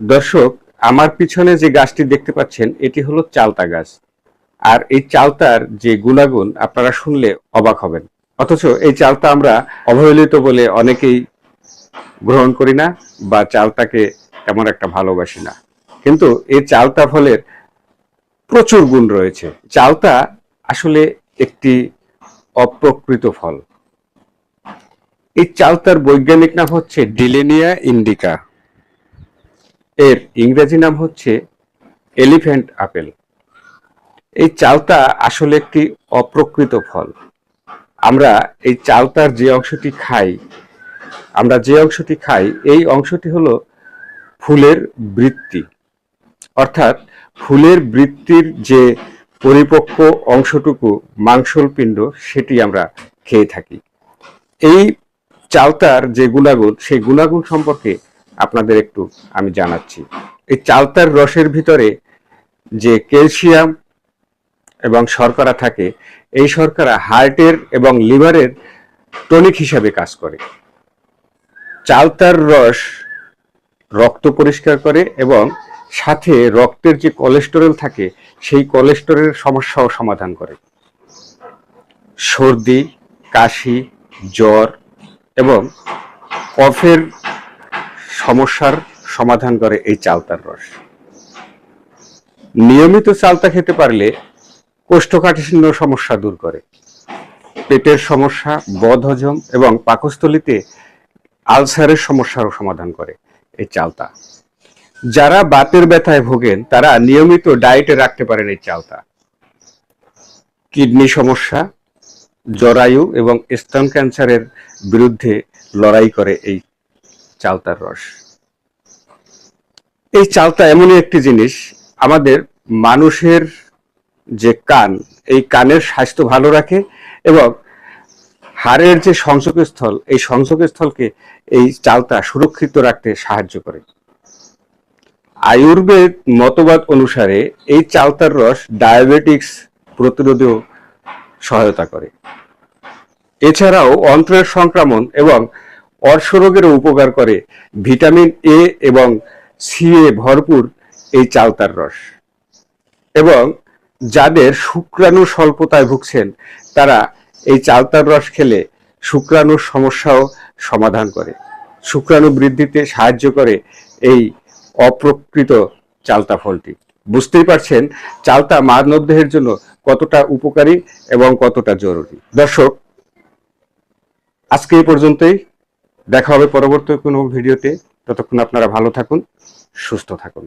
দর্শক, আমার পিছনে যে গাছটি দেখতে পাচ্ছেন, এটি হলো চালতা গাছ। আর এই চালতার যে গুণাগুণ, আপনারা শুনলে অবাক হবেন। অথচ এই চালতা আমরা অবহেলিত বলে অনেকেই গ্রহণ করি না বা চালতাকে তেমন একটা ভালোবাসি না। কিন্তু এই চালতা ফলের প্রচুর গুণ রয়েছে। চালতা আসলে একটি অপ্রকৃত ফল। এই চালতার বৈজ্ঞানিক নাম হচ্ছে ডিলেনিয়া ইন্ডিকা। এর ইংরেজি নাম হচ্ছে এলিফ্যান্ট আপেল। এই চালতা আসলে একটি অপ্রকৃত ফল। আমরা এই চালতার যে অংশটি খাই, আমরা যে অংশটি খাই, এই অংশটি হলো ফুলের বৃত্তি। অর্থাৎ ফুলের বৃত্তির যে পরিপক্ক অংশটুকু মাংসল পিণ্ড, সেটি আমরা খেয়ে থাকি। এই চালতার যে গুণাগুণ, সেই গুণাগুণ সম্পর্কে আপনাদের একটু আমি জানাচ্ছি। এই চালতার রসের ভিতরে যে ক্যালসিয়াম এবং শর্করা থাকে, এই শর্করা হার্টের এবং লিভারের টনিক হিসাবে কাজ করে। চালতার রস রক্ত পরিষ্কার করে এবং সাথে রক্তের যে কোলেস্টেরল থাকে, সেই কোলেস্টেরলের সমস্যাও সমাধান করে। সর্দি, কাশি, জ্বর এবং কফের সমস্যার সমাধান করে এই চালতার রস। নিয়মিত চালতা খেতে পারলে কোষ্ঠকাঠিন্য সমস্যা দূর করে। পেটের সমস্যা, বদহজম এবং পাকস্থলিতে আলসারের সমস্যারও সমাধান করে এই চালতা। যারা বাতের ব্যথায় ভোগেন, তারা নিয়মিত ডায়েটে রাখতে পারেন এই চালতা। কিডনি সমস্যা, জরায়ু এবং স্তন ক্যান্সারের বিরুদ্ধে লড়াই করে এই চালতার রস। এই চালতা এমনই একটি জিনিস, আমাদের মানুষের যে কান, এই কানের স্বাস্থ্য ভালো রাখে এবং হাড়ের যে সংযোগস্থল, এই সংযোগস্থলকে এই চালতা সুরক্ষিত রাখতে সাহায্য করে। আয়ুর্বেদ মতবাদ অনুসারে এই চালতার রস ডায়াবেটিক্স প্রতিরোধেও সহায়তা করে। এছাড়াও অন্ত্রের সংক্রমণ এবং অর্শরোগেরও উপকার করে। ভিটামিন এ এবং সি এ ভরপুর এই চালতার রস। এবং যাদের শুক্রাণু স্বল্পতায় ভুগছেন, তারা এই চালতার রস খেলে শুক্রাণুর সমস্যাও সমাধান করে। শুক্রাণু বৃদ্ধিতে সাহায্য করে এই অপ্রকৃত চালতা ফলটি। বুঝতেই পারছেন, চালতা মানবদেহের জন্য কতটা উপকারী এবং কতটা জরুরি। দর্শক, আজকে এই পর্যন্তই। দেখা হবে পরবর্তী কোনো ভিডিওতে। ততক্ষণ আপনারা ভালো থাকুন সুস্থ থাকুন।